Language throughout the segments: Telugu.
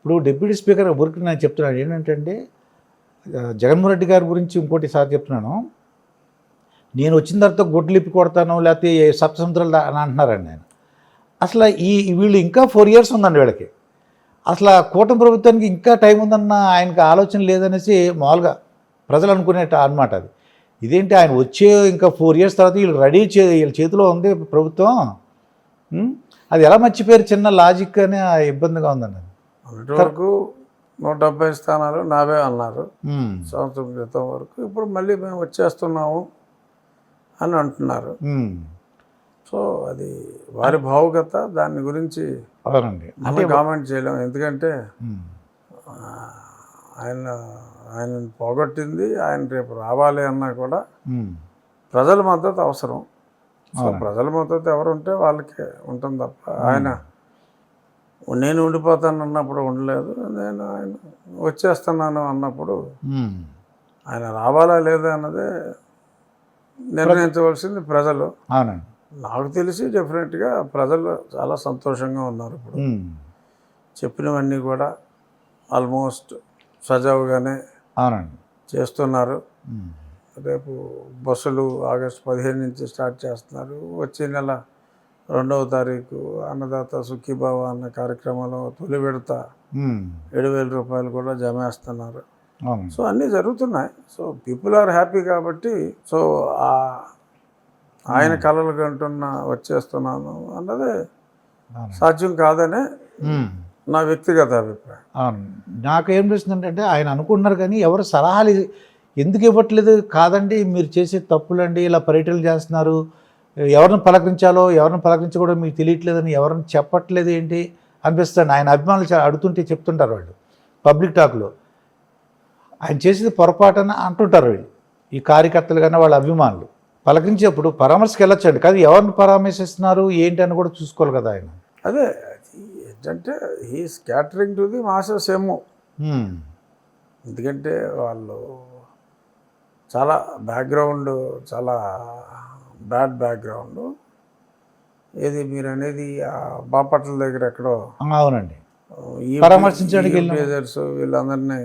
ఇప్పుడు డిప్యూటీ స్పీకర్ వర్క్ నేను చెప్తున్నాను ఏంటంటే జగన్మోహన్ రెడ్డి గారి గురించి ఇంకోటి సార్ చెప్తున్నాను. నేను వచ్చిన తర్వాత గుడ్లు ఇప్పి కొడతాను లేకపోతే సప్తసముద్రాలు అని అంటున్నారండి నేను అసలు ఈ వీళ్ళు ఇంకా ఫోర్ ఇయర్స్ ఉందండి వీళ్ళకి. అసలు ఆ కూటమి ప్రభుత్వానికి ఇంకా టైం ఉందన్న ఆయనకి ఆలోచన లేదనేసి మామూలుగా ప్రజలు అనుకునే అనమాట అది. ఇదేంటి ఆయన వచ్చే ఇంకా ఫోర్ ఇయర్స్ తర్వాత వీళ్ళు రెడీ చే వీళ్ళ చేతిలో ఉంది ప్రభుత్వం? అది ఎలా మర్చిపోయారు? చిన్న లాజిక్ అని ఇబ్బందిగా ఉందండి మొన్నటి వరకు నూట డెబ్బై స్థానాలు నావే అన్నారు. సంవత్సరం క్రితం వరకు. ఇప్పుడు మళ్ళీ మేము వచ్చేస్తున్నాము అని అంటున్నారు. సో అది వారి భావుకత దాని గురించి మనం కామెంట్ చేయలేం ఎందుకంటే ఆయన ఆయన పోగొట్టింది ఆయన రేపు రావాలి అన్నా కూడా. ప్రజల మద్దతు అవసరం. సో ప్రజల మద్దతు ఎవరు ఉంటే వాళ్ళకి ఉంటుంది తప్ప ఆయన నేను ఉండిపోతాను అన్నప్పుడు ఉండలేదు నేను ఆయన వచ్చేస్తున్నాను అన్నప్పుడు. ఆయన రావాలా లేదా అన్నదే నిర్ణయించవలసింది ప్రజలు అవునండి నాకు తెలిసి డెఫినెట్గా ప్రజలు చాలా సంతోషంగా ఉన్నారు ఇప్పుడు. చెప్పినవన్నీ కూడా ఆల్మోస్ట్ సజావుగానే అవునండి చేస్తున్నారు. రేపు బస్సులు ఆగస్టు పదిహేను నుంచి స్టార్ట్ చేస్తున్నారు వచ్చే నెల రెండవ తారీఖు అన్నదాత సుఖీభావ అన్న కార్యక్రమంలో తొలి విడత. ఏడు వేల రూపాయలు కూడా జమ వేస్తున్నారు అవును. సో అన్నీ జరుగుతున్నాయి. సో పీపుల్ ఆర్ హ్యాపీ కాబట్టి సో ఆ ఆయన కళలు కంటున్న వచ్చేస్తున్నాను అన్నదే. సాధ్యం కాదనే. నా వ్యక్తిగత అభిప్రాయం. నాకు ఏం అంటే ఆయన అనుకుంటున్నారు కానీ ఎవరు సలహాలు ఎందుకు ఇవ్వట్లేదు? కాదండి మీరు చేసే తప్పులండి ఇలా పర్యటనలు చేస్తున్నారు. ఎవరిని పలకరించాలో ఎవరిని పలకరించకూడదు మీకు తెలియట్లేదని ఎవరిని చెప్పట్లేదు ఏంటి అనిపిస్తుంది. ఆయన అభిమానులు చాలా అడుగుతుంటే చెప్తుంటారు వాళ్ళు పబ్లిక్ టాక్లో. ఆయన చేసేది పొరపాటని అంటుంటారు వీళ్ళు. ఈ కార్యకర్తలు కానీ వాళ్ళ అభిమానులు. పలకరించేప్పుడు పరామర్శకి వెళ్ళొచ్చండి. కానీ ఎవరిని పరామర్శిస్తున్నారు ఏంటి అని కూడా చూసుకోవాలి కదా ఆయన. అదే ఏంటంటే ఈ స్కాటరింగ్ టు ది మాసెస్ ఏమో. ఎందుకంటే వాళ్ళు చాలా బ్యాక్గ్రౌండ్ చాలా బ్యాడ్ బ్యాక్గ్రౌండ్. ఏది మీరు అనేది ఆ బాపట్ల దగ్గర ఎక్కడో. అవునండి. ఈ పరామర్శించడానికి వీళ్ళందరినీ.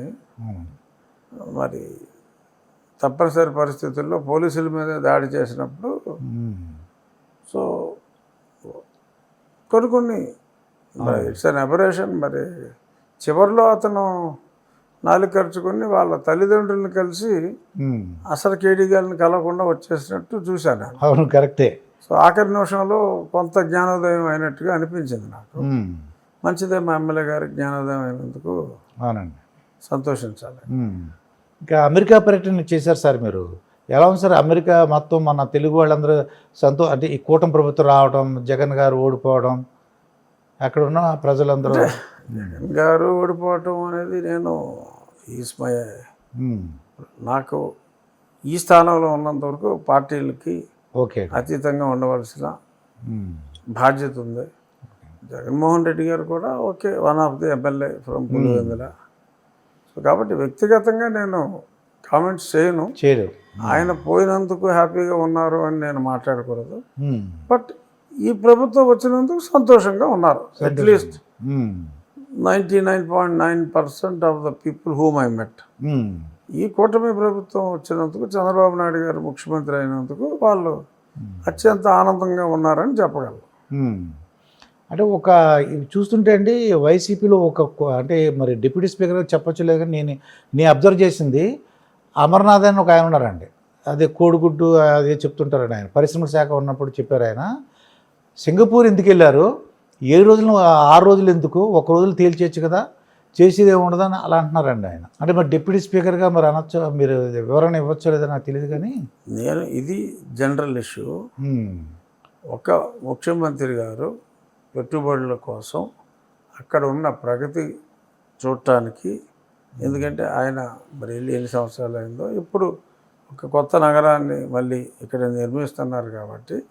మరి తప్పనిసరి పరిస్థితుల్లో పోలీసుల మీద దాడి చేసినప్పుడు సో కొన్ని కొన్ని ఇట్స్ అన్ అబరేషన్ మరి చివరిలో అతను నాలుగు ఖర్చుకొని వాళ్ళ తల్లిదండ్రులను కలిసి. అసలు కేడీగాలను కలవకుండా వచ్చేసినట్టు చూశాను. అవును కరెక్టే సో ఆఖరి నిమిషంలో కొంత జ్ఞానోదయం అయినట్టుగా అనిపించింది నాకు మంచిదే మా ఎమ్మెల్యే గారికి జ్ఞానోదయం అయినందుకు అవునండి సంతోషించాలి. ఇంకా అమెరికా పర్యటన చేశారు సార్ మీరు ఎలా ఉంది సార్ అమెరికా మొత్తం మన తెలుగు వాళ్ళందరూ సంతో అంటే ఈ కూటమి ప్రభుత్వం రావడం జగన్ గారు ఓడిపోవడం అక్కడ ఉన్న ప్రజలందరూ జగన్ గారు ఓడిపోవటం అనేది నేను ఈస్ మై ఉమ్, నాకు ఈ స్థానంలో ఉన్నంత వరకు పార్టీలకి ఓకే అతీతంగా ఉండవలసిన ఉమ్, బాధ్యత ఉంది. జగన్మోహన్ రెడ్డి గారు కూడా okay one of the MLA from Pulivendula. So కాబట్టి వ్యక్తిగతంగా నేను కామెంట్స్ చేయను. చేయరు ఆయన పోయినందుకు హ్యాపీగా ఉన్నారు అని నేను మాట్లాడకూడదు. బట్ ఈ ప్రభుత్వం వచ్చినందుకు సంతోషంగా ఉన్నారు at least um, ninety nine point nine percent of the people whom I met. Um, ఈ కూటమి ప్రభుత్వం వచ్చినందుకు చంద్రబాబు నాయుడు గారు ముఖ్యమంత్రి అయినందుకు వాళ్ళు అత్యంత ఆనందంగా ఉన్నారని చెప్పగలను. ఉమ్. అంటే ఒక ఇవి చూస్తుంటే అండి వైసీపీలో ఒక అంటే మరి డిప్యూటీ స్పీకర్ చెప్పొచ్చు లేదు కానీ నేను నేను అబ్జర్వ్ చేసింది అమర్నాథ్ అని ఒక ఆయన ఉన్నారండి. అదే కోడిగుడ్డు అదే చెప్తుంటారండి ఆయన. పరిశ్రమల శాఖ ఉన్నప్పుడు చెప్పారు ఆయన. సింగపూర్ ఎందుకు వెళ్ళారు? ఏడు రోజులు ఆరు రోజులు ఎందుకు? ఒక రోజులు తేల్చేయచ్చు కదా? చేసేది ఏమి ఉండదని అలా అంటున్నారండి ఆయన. అంటే మరి డిప్యూటీ స్పీకర్గా మరి అనొచ్చు? మీరు వివరణ ఇవ్వచ్చు లేదో నాకు తెలియదు కానీ? నేను ఇది జనరల్ ఇష్యూ. ఒక ముఖ్యమంత్రి గారు పెట్టుబడుల కోసం అక్కడ ఉన్న ప్రగతి చూడటానికి ఎందుకంటే ఆయన మరి వెళ్ళి ఎన్ని సంవత్సరాలు అయిందో ఇప్పుడు ఒక కొత్త నగరాన్ని మళ్ళీ ఇక్కడ నిర్మిస్తున్నారు కాబట్టి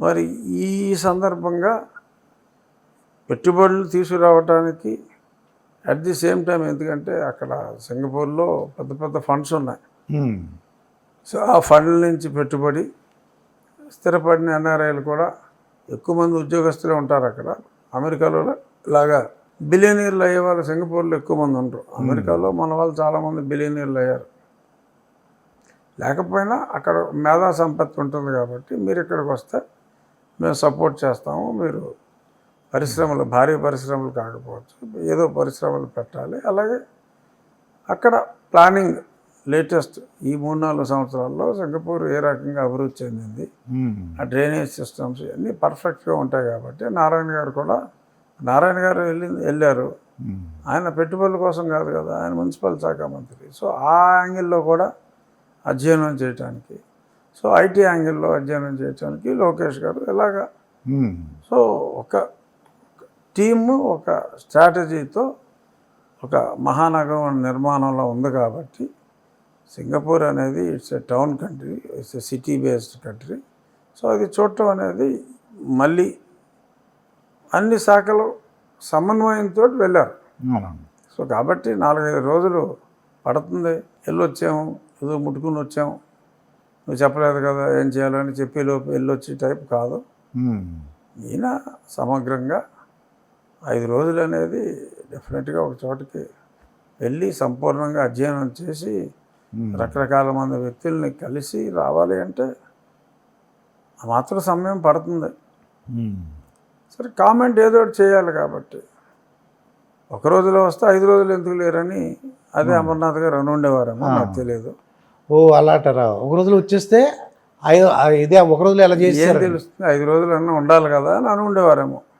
మరి ఈ సందర్భంగా పెట్టుబడులు తీసుకురావటానికి అట్ ది సేమ్ టైం ఎందుకంటే అక్కడ సింగపూర్లో పెద్ద పెద్ద ఫండ్స్ ఉన్నాయి. సో ఆ ఫండ్ల నుంచి పెట్టుబడి స్థిరపడిన ఎన్ఆర్ఐలు కూడా ఎక్కువ మంది ఉద్యోగస్తులే ఉంటారు అక్కడ. అమెరికాలో లాగా బిలియనీర్లు అయ్యే వాళ్ళు సింగపూర్లో ఎక్కువ మంది ఉంటారు అమెరికాలో మన వాళ్ళు చాలామంది బిలియనీర్లు అయ్యారు. లేకపోయినా అక్కడ మేధా సంపత్తి ఉంటుంది కాబట్టి మీరు ఇక్కడికి వస్తే మేము సపోర్ట్ చేస్తాము మీరు పరిశ్రమలు భారీ పరిశ్రమలు కాకపోవచ్చు ఏదో పరిశ్రమలు పెట్టాలి అలాగే అక్కడ ప్లానింగ్ లేటెస్ట్ ఈ మూడు నాలుగు సంవత్సరాల్లో సింగపూర్ ఏ రకంగా అభివృద్ధి చెందింది. ఆ డ్రైనేజ్ సిస్టమ్స్ ఇవన్నీ పర్ఫెక్ట్గా ఉంటాయి కాబట్టి నారాయణ గారు కూడా నారాయణ గారు వెళ్ళి వెళ్ళారు. ఆయన పెట్టుబడుల కోసం కాదు కదా ఆయన మున్సిపల్ శాఖ మంత్రి సో ఆ యాంగిల్లో కూడా అధ్యయనం చేయటానికి సో ఐటీ యాంగిల్లో అధ్యయనం చేయటానికి లోకేష్ గారు ఇలాగా. సో ఒక టీము ఒక స్ట్రాటజీతో ఒక మహానగరం నిర్మాణంలో ఉంది కాబట్టి సింగపూర్ అనేది it's a town country it's a city based country. So అది చూడటం అనేది మళ్ళీ అన్ని శాఖలు సమన్వయంతో వెళ్ళారు. సో కాబట్టి నాలుగైదు రోజులు పడుతుంది. వెళ్ళొచ్చాము ఏదో ముట్టుకుని వచ్చాము. నువ్వు చెప్పలేదు కదా ఏం చేయాలని చెప్పి లోపు వెళ్ళొచ్చి టైప్ కాదు. ఈయన సమగ్రంగా ఐదు రోజులు అనేది డెఫినెట్గా ఒక చోటకి వెళ్ళి సంపూర్ణంగా అధ్యయనం చేసి. రకరకాల మంది వ్యక్తుల్ని కలిసి రావాలి అంటే ఆ మాత్రం సమయం పడుతుంది. సరే కామెంట్ ఏదో ఒకటి చేయాలి కాబట్టి. ఒక రోజులో వస్తే ఐదు రోజులు ఎందుకు లేరని అదే అమర్నాథ్ గారు అని ఉండేవారేమో నాకు తెలియదు. ఓ అలాటరా ఒక రోజులో వచ్చేస్తే ఆ ఇదే ఒక రోజులో ఎలా చేశారు తెలుస్తుంది? ఐదు రోజులు అన్నా ఉండాలి కదా అని అని ఉండేవారేమో.